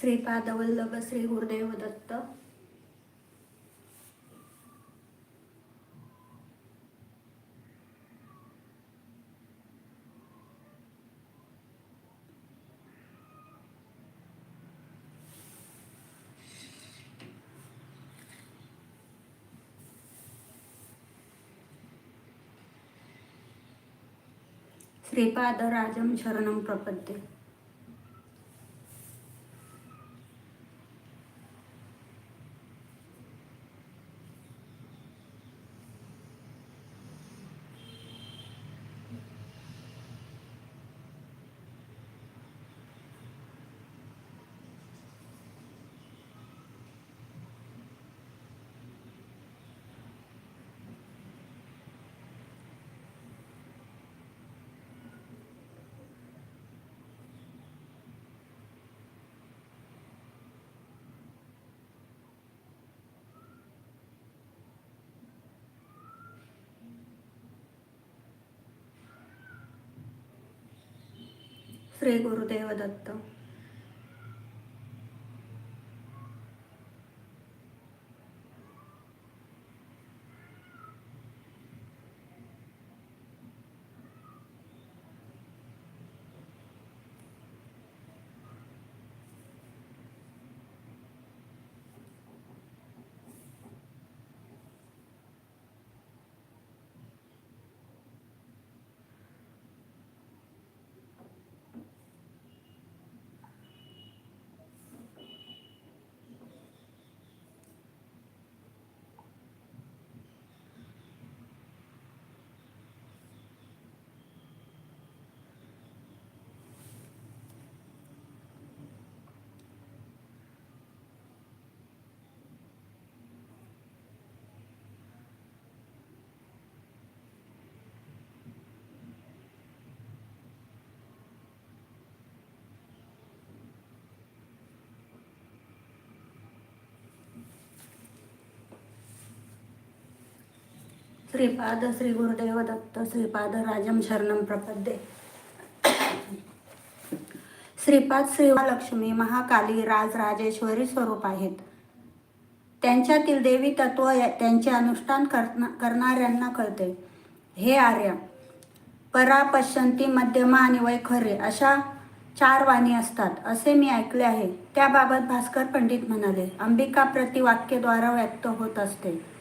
श्रीपादवल्लभ श्री गुरुदेव दत्त. श्रीपादराजं शरणं प्रपद्ये. श्री गुरुदेव दत्त श्रीपाद श्री गुरुदेव दत्त श्रीपाद राजम शरणम प्रपद्ये। श्रीपाद श्री लक्ष्मी महाकाली राज राजेश्वरी स्वरूप आहेत. त्यांच्यातील देवी तत्व त्यांचे अनुष्ठान करना करणाऱ्यांना कळते. हे आर्या परापश्यंती मध्यमा आणि वैखरे अशा चार वाणी असतात असे मी ऐकले आहे. त्याबाबत भास्कर पंडित म्हणाले अंबिका प्रतिवाक्यद्वारा व्यक्त होत असते.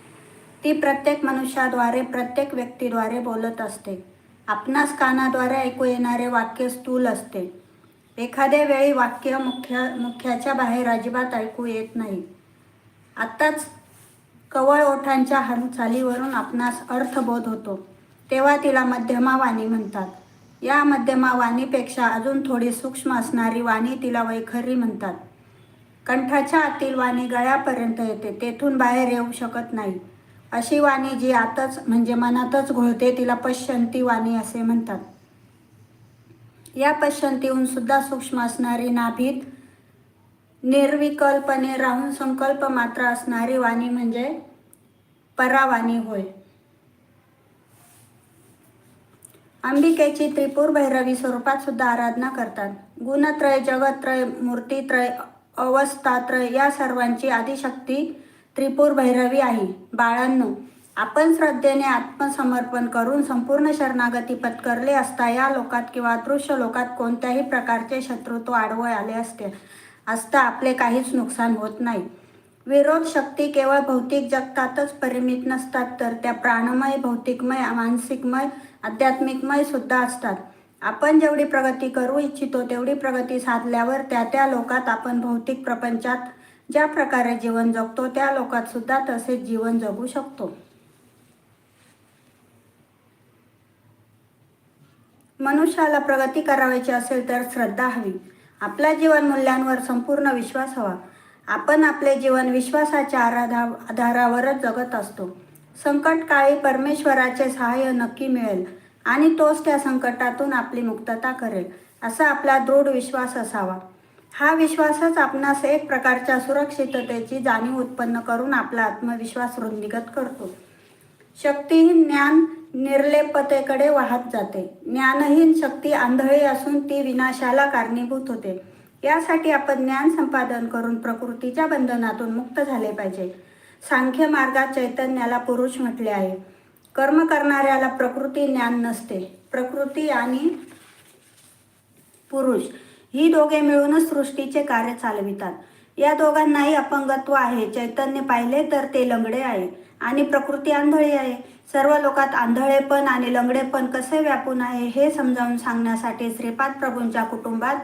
ती प्रत्येक मनुष्याद्वारे प्रत्येक व्यक्तीद्वारे बोलत असते. आपणास कानाद्वारे ऐकू येणारे वाक्य स्थूल असते. एखाद्या वेळी वाक्य मुख्य मुख्याच्या बाहेर अजिबात ऐकू येत नाही. आत्ताच कवळ ओठांच्या हालचालीवरून आपणास अर्थबोध होतो. तेव्हा तिला मध्यमा वाणी म्हणतात. या मध्यमा वाणीपेक्षा अजून थोडी सूक्ष्म असणारी वाणी तिला वैखरी म्हणतात. कंठाच्या आतील वाणी गळ्यापर्यंत येते. तेथून बाहेर येऊ शकत नाही. अशी वाणी जी आताच म्हणजे मनातच घोळते तिला पश्यंती वाणी असे म्हणतात. या पश्यंतीहून सुद्धा सूक्ष्म असणारी नाभीत निर्विकल्पने राहून संकल्प मात्र असणारी वाणी म्हणजे परावाणी होय. अंबिकेची त्रिपुर भैरवी स्वरूपात सुद्धा आराधना करतात. गुणत्रय जगत्रय मूर्तीत्रय अवस्थात्रय या सर्वांची आदिशक्ती त्रिपुर भैरवी आहे. बाळांनो आपण श्रद्धेने आत्मसमर्पण करून संपूर्ण शरणागती पत्करले असता या लोकात किंवा दृश्य लोकात कोणत्याही प्रकारचे शत्रुत्व आडवळ आले असते असता आपले काहीच नुकसान होत नाही. विरोध शक्ती केवळ भौतिक जगतातच परिमित नसतात तर त्या प्राणमय भौतिकमय मानसिकमय आध्यात्मिकमय सुद्धा असतात. आपण जेवढी प्रगती करू इच्छितो तेवढी प्रगती साधल्यावर त्या त्या लोकात आपण भौतिक प्रपंचात ज्या प्रकारे जीवन जगतो त्या लोकात सुद्धा तसेच जीवन जगू शकतो. मनुष्याला प्रगती करावायची असेल तर श्रद्धा हवी. आपल्या जीवन मूल्यांवर संपूर्ण विश्वास हवा. आपण आपले जीवन विश्वासाच्या आराधा आधारावरच जगत असतो. संकटकाळी परमेश्वराचे सहाय्य नक्की मिळेल आणि तोच त्या संकटातून आपली मुक्तता करेल असा आपला दृढ विश्वास असावा. हा विश्वासच आपणास एक प्रकारच्या सुरक्षिततेची जाणीव उत्पन्न करून आपला आत्मविश्वास वृद्धिगत करतो. शक्तीहीन ज्ञान निर्लेपतेकडे वाहत जाते. ज्ञानहीन शक्ती आंधळी असून ती विनाशाला कारणीभूत होते. यासाठी आपण ज्ञान संपादन करून प्रकृतीच्या बंधनातून मुक्त झाले पाहिजे. सांख्य मार्गात चैतन्याला पुरुष म्हटले आहे. कर्म करणाऱ्याला प्रकृती ज्ञान नसते. प्रकृती आणि पुरुष ही दोघे मिळूनच सृष्टीचे कार्य चालवितात. या दोघांनाही अपंगत्व आहे. चैतन्य पाहिले तर ते लंगडे आहे आणि प्रकृती आंधळी आहे. सर्व लोकात आंधळेपण आणि लंगडेपण कसे व्यापून आहे हे समजावून सांगण्यासाठी श्रीपाद प्रभूंच्या कुटुंबात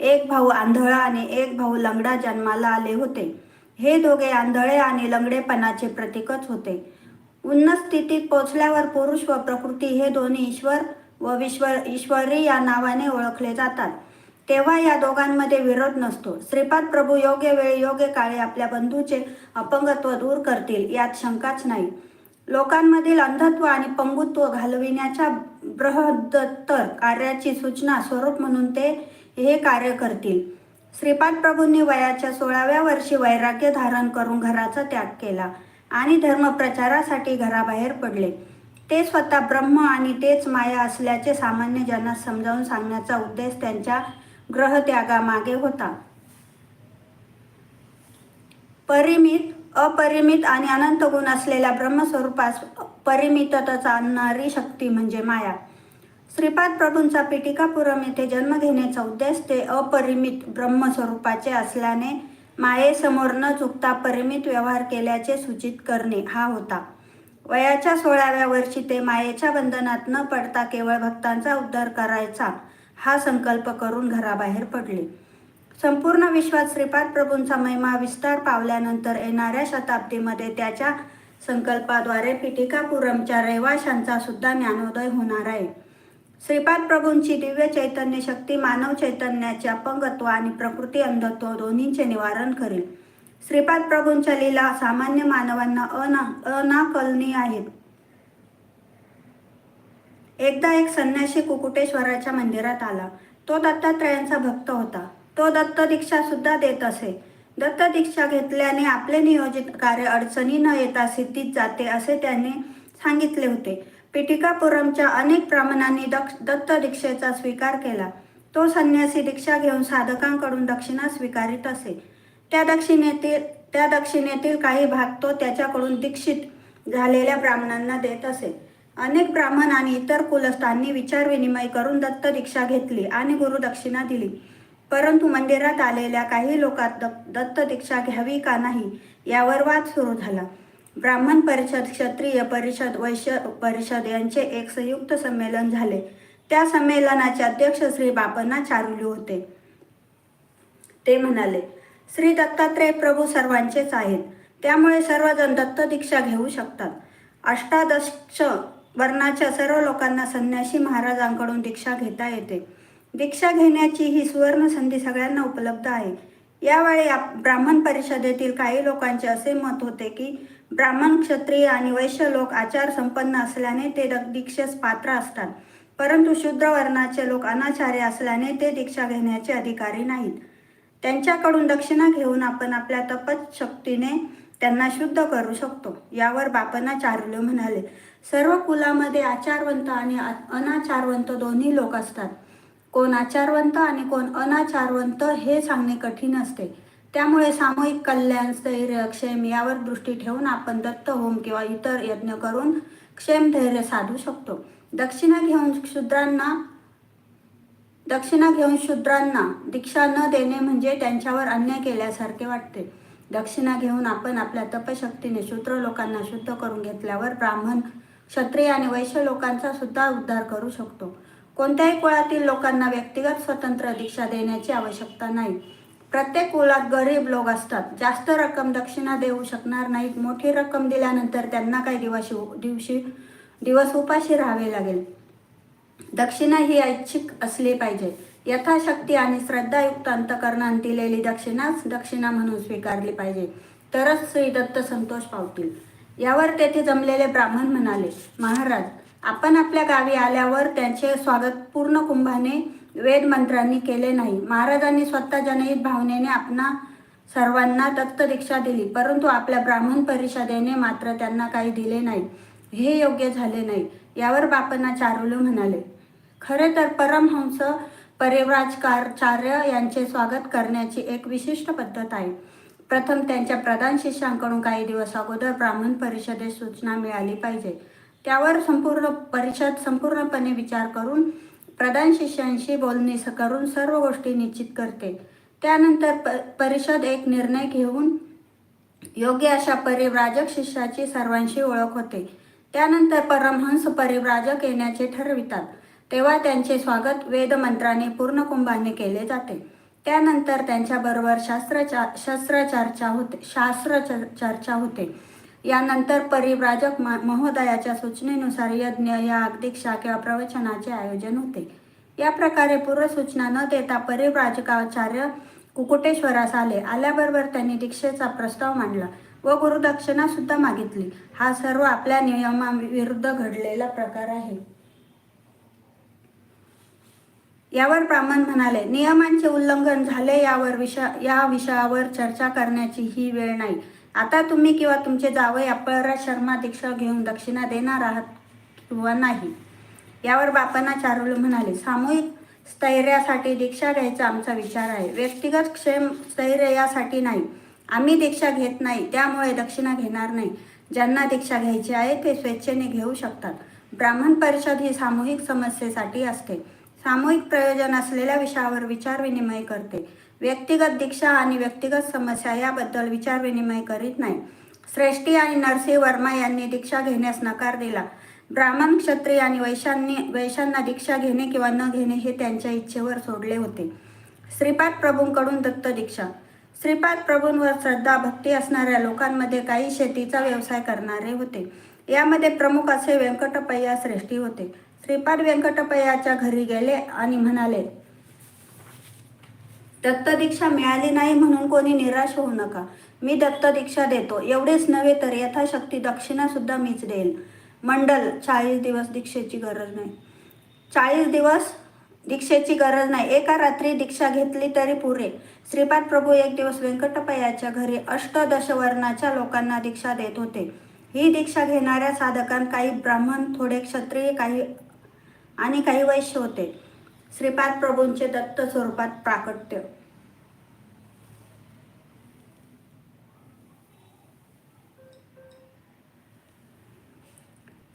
एक भाऊ आंधळा आणि एक भाऊ लंगडा जन्माला आले होते. हे दोघे आंधळे आणि लंगडेपणाचे प्रतीकच होते. उन्नत स्थितीत पोचल्यावर पुरुष व प्रकृती हे दोन्ही ईश्वर व विश्व ईश्वरी या नावाने ओळखले जातात. तेव्हा या दोघांमध्ये विरोध नसतो. श्रीपाद प्रभू योग्य वेळी योग्य काळी आपल्या बंधूचे अपंगत्व दूर करतील यात शंकाच नाही. लोकांमधील अंधत्व आणि पंगुत्व घालविण्याच्या बृहदत्तर कार्याची सूचना स्वरूप म्हणून ते हे कार्य करतील. श्रीपाद प्रभूंनी वयाच्या सोळाव्या वर्षी वैराग्य धारण करून घराचा त्याग केला आणि धर्मप्रचारासाठी घराबाहेर पडले. ते स्वतः ब्रह्म आणि तेच माया असल्याचे सामान्य जनास समजावून सांगण्याचा उद्देश त्यांच्या ग्रहत्यागामागे होता. परिमित अपरिमित आणि अनंत गुण असलेल्या ब्रह्मस्वरूपास परिमितता आणणारी शक्ती म्हणजे माया. श्रीपाद प्रभूंचा पिटिकापुरम येथे जन्म घेण्याचा उद्देश ते अपरिमित ब्रह्मस्वरूपाचे असल्याने मायेसमोर न चुकता परिमित व्यवहार केल्याचे सूचित करणे हा होता. वयाच्या सोळाव्या वर्षी ते मायेच्या बंधनात न पडता केवळ भक्तांचा उद्धार करायचा. हा संकल्प करून घराबाहेर पडले. संपूर्ण विश्वात श्रीपाद प्रभूंचा महिमा विस्तार पावल्यानंतर येणाऱ्या शताब्दीमध्ये त्याच्या संकल्पाद्वारे पिटिकापुरमच्या रहिवाशांचा सुद्धा ज्ञानोदय होणार आहे. श्रीपाद प्रभूंची दिव्य चैतन्य शक्ती मानव चैतन्याचे अपंगत्व आणि प्रकृती अंधत्व दोन्हींचे निवारण करेल. श्रीपाद प्रभूंच्या लीला सामान्य मानवांना अना अनाकलनीय आहेत. एकदा एक संन्यासी कुकुटेश्वराच्या मंदिरात आला. तो दत्तात्रयांचा भक्त होता. तो दत्त दीक्षा सुद्धा देत असे. दत्त दीक्षा घेतल्याने आपले नियोजित कार्य अडचणी न येता सिद्धीत जाते असे त्याने सांगितले होते. पिटिकापुरमच्या अनेक ब्राह्मणांनी दक्ष दत्त दीक्षेचा स्वीकार केला. तो संन्यासी दीक्षा घेऊन साधकांकडून दक्षिणा स्वीकारित असे. त्या दक्षिणेतील त्या दक्षिणेतील काही भाग तो त्याच्याकडून दीक्षित झालेल्या ब्राह्मणांना देत असे. अनेक ब्राह्मण आणि इतर कुलस्थांनी विचारविनिमय करून दत्त दीक्षा घेतली आणि गुरुदक्षिणा दिली. परंतु मंदिरात आलेल्या काही लोकात द- दत्त दीक्षा घ्यावी का नाही यावर वाद सुरू झाला. ब्राह्मण परिषद क्षत्रिय परिषद वैश्य परिषद यांचे एक संयुक्त संमेलन झाले. त्या संमेलनाचे अध्यक्ष श्री बापना चारुली होते. ते म्हणाले श्री दत्तात्रय प्रभू सर्वांचेच आहेत. त्यामुळे सर्वजण दत्त दीक्षा घेऊ शकतात. अष्टादश वर्णाच्या सर्व लोकांना संन्यासी महाराजांकडून दीक्षा घेता येते. दीक्षा घेण्याची ही सुवर्ण संधी सगळ्यांना उपलब्ध आहे. यावेळी आप- ब्राह्मण परिषदेतील काही लोकांचे असे मत होते की ब्राह्मण क्षत्रिय आणि वैश्य लोक आचार संपन्न असल्याने ते द- दीक्षेस पात्र असतात. परंतु शूद्र वर्णाचे लोक अनाचार्य असल्याने ते दीक्षा घेण्याचे अधिकारी नाहीत. त्यांच्याकडून दक्षिणा घेऊन आपण आपल्या तपशक्तीने त्यांना शुद्ध करू शकतो. यावर बापना चारुल्य म्हणाले. सर्व कुलामध्ये आचारवंत आणि अनाचारवंत दोन्ही लोक असतात. कोण आचारवंत आणि कोण अनाचारवंत हे सांगणे कठीण असते. त्यामुळे सामूहिक कल्याण स्थैर्य क्षेम यावर दृष्टी ठेवून आपण दत्त होम किंवा इतर यज्ञ करून क्षेम धैर्य साधू शकतो. दक्षिणा घेऊन शूद्रांना दक्षिणा घेऊन शूद्रांना दीक्षा न देणे म्हणजे त्यांच्यावर अन्याय केल्यासारखे वाटते. दक्षिणा घेऊन आपण आपल्या तपशक्तीने शूद्र लोकांना शुद्ध करून घेतल्यावर ब्राह्मण क्षत्रिय आणि वैश्य लोकांचा सुद्धा उद्धार करू शकतो. कोणत्याही कुळातील लोकांना व्यक्तिगत स्वतंत्र दीक्षा देण्याची आवश्यकता नाही. प्रत्येक कुळात गरीब लोक असतात. जास्त रक्कम दक्षिणा देऊ शकणार नाहीत. मोठी रक्कम दिल्यानंतर त्यांना काही दिवशी दिवशी दिवस उपाशी राहावे लागेल. दक्षिणा ही ऐच्छिक असली पाहिजे. यथाशक्ती आणि श्रद्धायुक्त अंतकरणात दिलेली दक्षिणाच दक्षिणा म्हणून स्वीकारली पाहिजे. तरच श्री दत्त संतोष पावतील. यावर तेथे जमलेले ब्राह्मण म्हणाले महाराज आपण आपल्या गावी आल्यावर त्यांचे स्वागत पूर्ण कुंभाने वेदमंत्रांनी केले नाही. महाराजांनी स्वतः जनहित भावनेने आपणा सर्वांना दत्त दीक्षा दिली परंतु आपल्या ब्राह्मण परिषदेने मात्र त्यांना काही दिले नाही. हे योग्य झाले नाही. यावर बापांना चारुलू म्हणाले खरे तर परमहंस परिव्राजकाचार्य यांचे स्वागत करण्याची एक विशिष्ट पद्धत आहे. प्रथम त्यांच्या प्रधान शिष्यांकडून काही दिवस अगोदर ब्राह्मण परिषदेस सूचना मिळाली पाहिजे. त्यावर संपूर्ण परिषद संपूर्णपणे विचार करून प्रधान शिष्यांशी बोलणी स- करून सर्व गोष्टी निश्चित करते. त्यानंतर प परिषद एक निर्णय घेऊन योग्य अशा परिव्राजक शिष्याची सर्वांशी ओळख होते. त्यानंतर परमहंस परिव्राजक येण्याचे ठरवितात. तेव्हा त्यांचे स्वागत वेदमंत्राने पूर्ण कुंभाने केले जाते. त्यानंतर त्यांच्याबरोबर शास्त्रचा शस्त्रचर्चा होते शास्त्र चर्चा होते. यानंतर परिव्राजक म- महोदयाच्या सूचनेनुसार यज्ञ या अगदीक्षा किंवा प्रवचनाचे आयोजन होते. या प्रकारे पूर्वसूचना न देता परिव्राजकाचार्य कुकुटेश्वरास आले. आल्याबरोबर त्यांनी दीक्षेचा प्रस्ताव मांडला व गुरुदक्षिणा सुद्धा मागितली. हा सर्व आपल्या नियमाविरुद्ध घडलेला प्रकार आहे. यावर ब्राह्मण म्हणाले नियमांचे उल्लंघन झाले यावर विषय या विषयावर चर्चा करण्याची ही वेळ नाही. आता तुम्ही किंवा तुमचे जावई अपरा शर्मा दीक्षा घेऊन दक्षिणा देणार आहात किंवा नाही? यावर बापांना चारुल म्हणाले सामूहिक स्थैर्यासाठी दीक्षा घ्यायचा आमचा विचार आहे. व्यक्तिगत क्षेम स्थैर्य यासाठी नाही. आम्ही दीक्षा घेत नाही त्यामुळे दक्षिणा घेणार नाही. ज्यांना दीक्षा घ्यायची आहे ते स्वेच्छेने घेऊ शकतात. ब्राह्मण परिषद ही सामूहिक समस्येसाठी असते. सामूहिक प्रयोजन असलेल्या विषयावर विचारविनिमय करते. व्यक्तिगत दीक्षा आणि व्यक्तिगत समस्या याबद्दल विचारविनिमय करीत नाही. श्रेष्ठी आणि नरसिंह वर्मा यांनी दीक्षा घेण्यास नकार दिला. ब्राह्मण क्षत्रिय आणि वैशांनी वैशांना दीक्षा घेणे किंवा न घेणे हे त्यांच्या इच्छेवर सोडले होते. श्रीपाद प्रभूंकडून दत्त दीक्षा. श्रीपाद प्रभूंवर श्रद्धा भक्ती असणाऱ्या लोकांमध्ये काही शेतीचा व्यवसाय करणारे होते. यामध्ये प्रमुख असे व्यंकटपय्या श्रेष्ठी होते. श्रीपाद व्यंकटपयाच्या घरी गेले आणि म्हणाले दत्त दीक्षा मिळाली नाही म्हणून कोणी निराश होऊ नका. मी दत्त दीक्षा देतो. एवढेच नव्हे तर यथाशक्ती दक्षिणा सुद्धा मीच देईल मंडल चाळीस दिवस दीक्षेची गरज नाही. चाळीस दिवस दीक्षेची गरज नाही. एका रात्री दीक्षा घेतली तरी पुरे. श्रीपाद प्रभू एक दिवस व्यंकटपयाच्या घरी अष्टदशवर्णाच्या लोकांना दीक्षा देत होते. ही दीक्षा घेणाऱ्या साधकांत काही ब्राह्मण थोडे क्षत्रिय काही आणि काही वैश्य होते. श्रीपाद प्रभूंचे दत्त स्वरूपात प्राकट्य.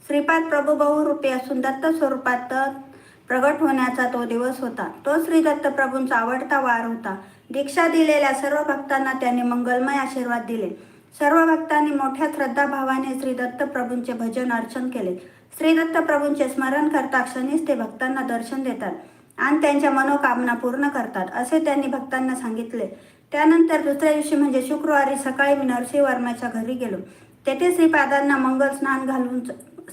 श्रीपाद प्रभू बहुरूपी असून दत्त स्वरूपात प्रगट होण्याचा तो दिवस होता. तो श्री दत्त प्रभूंचा आवडता वार होता. दीक्षा दिलेल्या सर्व भक्तांना त्यांनी मंगलमय आशीर्वाद दिले. सर्व भक्तांनी मोठ्या श्रद्धाभावाने श्री दत्त प्रभूंचे भजन अर्चन केले. श्रीदत्त प्रभूंचे स्मरण करता क्षणीच ते भक्तांना दर्शन देतात आणि त्यांच्या मनोकामना पूर्ण करतात असे त्यांनी भक्तांना सांगितले. त्यानंतर दुसऱ्या दिवशी म्हणजे शुक्रवारी सकाळी मी नरसिंह वर्माच्या घरी गेलो. तेथे श्रीपादांना मंगल स्नान घालून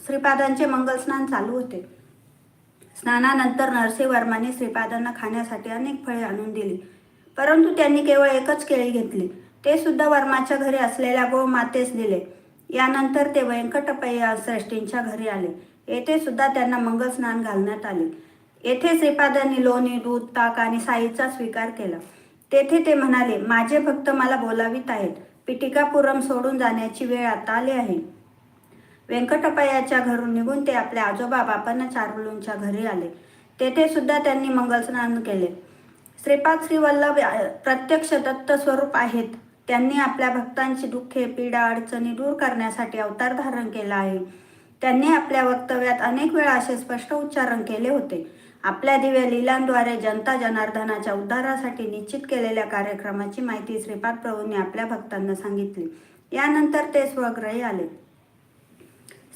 श्रीपादांचे मंगल स्नान चालू होते. स्नानानंतर नरसिंह वर्माने श्रीपादांना खाण्यासाठी अनेक फळे आणून दिली. परंतु त्यांनी केवळ एकच केळी घेतली. ते सुद्धा वर्माच्या घरी असलेल्या गो मातेस दिले. यानंतर ते व्यंकटपय्या श्रेष्ठींच्या घरी आले. येथे सुद्धा त्यांना मंगलस्नान घालण्यात आले. येथे श्रीपादांनी लोणी दूध ताक आणि साईचा स्वीकार केला. तेथे ते म्हणाले माझे भक्त मला बोलावीत आहेत. पिटिकापुरम सोडून जाण्याची वेळ आता आली आहे. व्यंकटपयाच्या घरून निघून ते आपल्या आजोबा बापांना चारुलूंच्या घरी आले. तेथे सुद्धा त्यांनी मंगलस्नान केले. श्रीपाद श्रीवल्लभ प्रत्यक्ष दत्त स्वरूप आहेत. त्यांनी आपल्या भक्तांची दुःखे पीडा अडचणी दूर करण्यासाठी अवतार धारण केला आहे. त्यांनी आपल्या वक्तव्यात अनेक वेळा असे स्पष्ट उच्चारण केले होते. आपल्या दिव्या लिलांद्वारे जनता जनार्दनाच्या उद्धारासाठी निश्चित केलेल्या कार्यक्रमाची माहिती श्रीपाद प्रभूंनी आपल्या भक्तांना सांगितली. यानंतर ते स्वग्रही आले.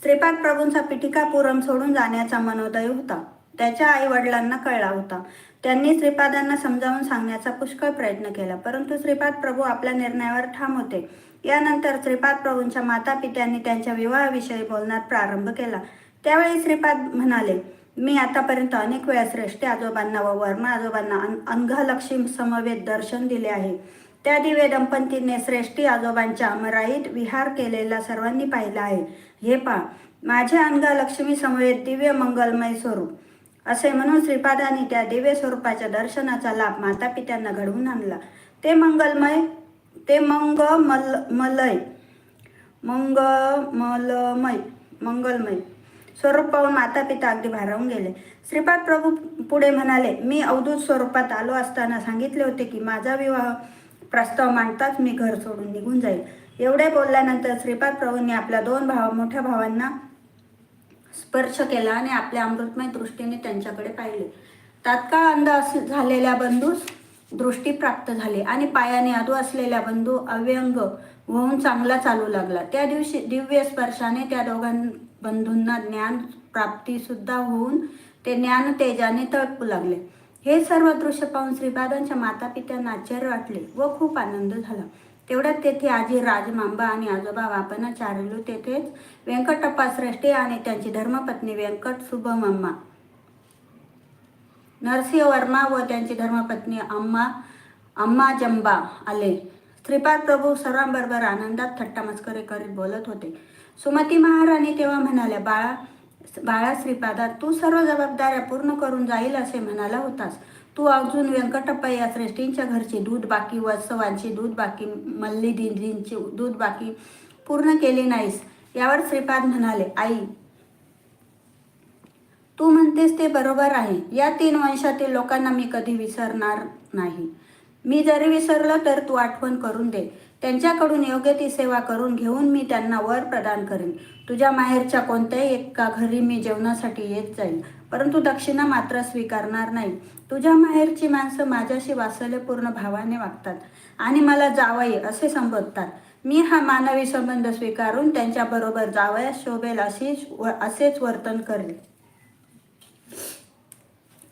श्रीपाद प्रभूंचा पिटिकापुरम सोडून जाण्याचा मनोदय होता. त्याच्या आई वडिलांना कळला होता. त्यांनी श्रीपादांना समजावून सांगण्याचा पुष्कळ प्रयत्न केला परंतु श्रीपाद प्रभू आपल्या निर्णयावर ठाम होते. यानंतर श्रीपाद प्रभूंच्या माता पित्यांनी त्यांच्या विवाहाविषयी बोलण्यात प्रारंभ केला. त्यावेळी श्रीपाद म्हणाले मी आतापर्यंत अनेक वेळा श्रेष्ठी आजोबांना व वर्मा आजोबांना अन- अंगलक्ष्मी समवेत दर्शन दिले आहे. त्या दिवे दंपतीने श्रेष्ठी आजोबांच्या अमराईत विहार केलेला सर्वांनी पाहिला आहे. हे पहा माझे अंगा लक्ष्मी समवेत दिव्य मंगलमय स्वरूप. असे म्हणून श्रीपादांनी त्या दिव्य स्वरूपाच्या दर्शनाचा लाभ माता पित्यांना घडवून आणला. ते मंगलमय ते मंग मल मलय मंगमलमय मंगलमय स्वरूप पाहून माता पिता अगदी भारावून गेले. श्रीपाद प्रभू पुढे म्हणाले मी अवधूत स्वरूपात आलो असताना सांगितले होते की माझा विवाह प्रस्ताव मांडताच मी घर सोडून निघून जाईल. एवढे बोलल्यानंतर श्रीपाद प्रभूंनी आपल्या दोन भाव मोठ्या भावांना स्पर्श केला आणि आपल्या अमृतमय दृष्टीने त्यांच्याकडे पाहिले. तात्काळ अंध अस झालेल्या बंधूस दृष्टी प्राप्त झाली आणि पायाने अधू असलेल्या बंधू अव्यंग होऊन चांगला चालू लागला. त्या दिवशी दिव्य स्पर्शाने त्या दोघां बंधूंना ज्ञान प्राप्ती सुद्धा होऊन ते ज्ञान तेजाने तळपू लागले. हे सर्व दृश्य पाहून श्रीपादांच्या माता पित्यांना आश्चर्य वाटले व खूप आनंद झाला. तेवढ्यात तेथे आजी राजमांबा आणि आजोबा वापनाचार्यलू तेथेच व्यंकटप्पा श्रेष्ठी आणि त्यांची धर्मपत्नी व्यंकट सुभमम्मा नरसिंह वर्मा व त्यांची धर्मपत्नी अम्मा अम्मा जंबा आले. श्रीपाद प्रभू सर्वांबरोबर आनंदात थट्टा मस्करी करीत बोलत होते. सुमती महाराणी तेव्हा म्हणाल्या बाळा बाळा श्रीपादा तू सर्व जबाबदाऱ्या पूर्ण करून जाईल असे म्हणाला होतास. तू अजून व्यंकटप्पा या श्रेष्ठींच्या घरचे दूध बाकी वत्सवांची दूध बाकी मल्ली दिंडींचे दूध बाकी पूर्ण केली नाहीस. यावर श्रीपाद म्हणाले आई तू म्हणतेस ते बरोबर आहे. या तीन वंशातील लोकांना मी कधी विसरणार नाही. मी जरी विसरलं तर तू आठवण करून दे. त्यांच्याकडून योग्य ती सेवा करून घेऊन मी त्यांना वर प्रदान करेन. तुझ्या माहेरच्या कोणत्याही एका घरी मी जेवणासाठी येत जाईल परंतु दक्षिणा मात्र स्वीकारणार नाही. तुझ्या माहेरची माणसं माझ्याशी वात्सल्यपूर्ण भावाने वागतात आणि मला जावई असे संबोधतात. मी हा मानवी संबंध स्वीकारून त्यांच्याबरोबर जावयास शोभेल अशी व असेच वर्तन करेल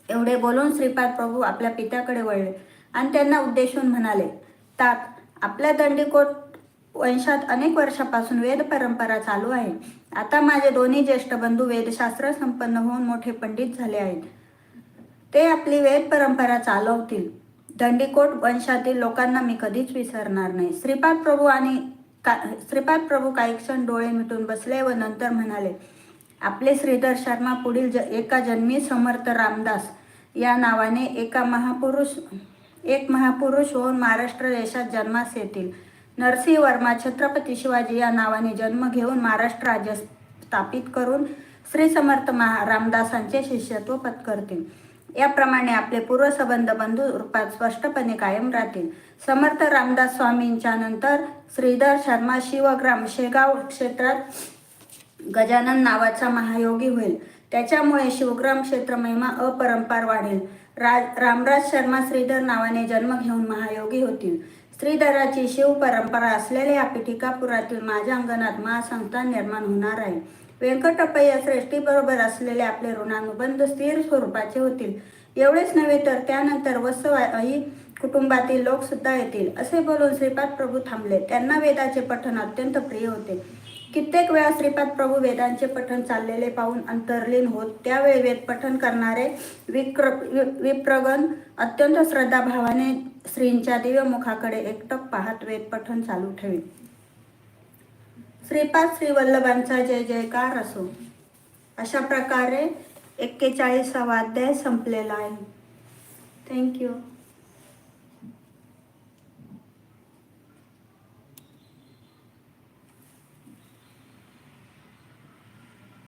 एवढे बोलून श्रीपाद प्रभू आपल्या पित्याकडे वळले आणि त्यांना उद्देशून म्हणाले तात आपल्या दंडीकोट वंशात अनेक वर्षापासून वेद परंपरा चालू आहे. आता माझे दोन्ही ज्येष्ठ बंधू वेदशास्त्र संपन्न होऊन मोठे पंडित झाले आहेत. ते आपली वेद परंपरा चालवतील. दंडीकोट वंशातील लोकांना मी कधीच विसरणार नाही. श्रीपाद प्रभू आणि का श्रीपाद प्रभू काही क्षण डोळे मिटून बसले व नंतर म्हणाले आपले श्रीधर शर्मा पुढील ज एका जन्मी समर्थ रामदास. या नावाने एका महापुरुष एक महापुरुष होऊन महाराष्ट्र देशात जन्मास येतील. नरसिंह वर्मा छत्रपती शिवाजी या नावाने जन्म घेऊन महाराष्ट्र राज्य स्थापित करून श्री समर्थ महा रामदासांचे शिष्यत्व पत्करतील याप्रमाणे आपले पूर्वसंबंध बंधू रूपात स्पष्टपणे कायम राहतील समर्थ रामदास स्वामींच्या नंतर श्रीधर शर्मा शिवग्राम शेगाव क्षेत्रात गजानन नावाचा महायोगी होईल. त्याच्यामुळे शिवग्राम क्षेत्र महिमा अपरंपार वाढेल. राज रामराज शर्मा श्रीधर नावाने जन्म घेऊन महायोगी होतील. श्रीधराची शिव परंपरा असलेल्या या पिठिकापुरातील माझ्या अंगणात महासंस्था निर्माण होणार आहे. व्यंकटप्पय्या श्रेष्ठीबरोबर असलेले आपले ऋणानुबंध स्थिर स्वरूपाचे होतील. एवढेच नव्हे तर त्यानंतर वत्सवाई कुटुंबातील लोक सुद्धा येतील असे बोलून श्रीपाद प्रभू थांबले. त्यांना वेदाचे पठण अत्यंत प्रिय होते. कित्येक वेळा श्रीपाद प्रभू वेदांचे पठण चाललेले पाहून अंतर्लीन होत त्यावेळी वेद पठण करणारे विक्र वि- विप्रगण अत्यंत श्रद्धाभावाने श्रींच्या दिव्य मुखाकडे एकटक पाहत वेद पठण चालू ठेवी. श्रीपाद श्री वल्लभांचा जय जयकार असो. अशा प्रकारे एक्केचाळीसावा अध्याय संपलेला आहे. थँक्यू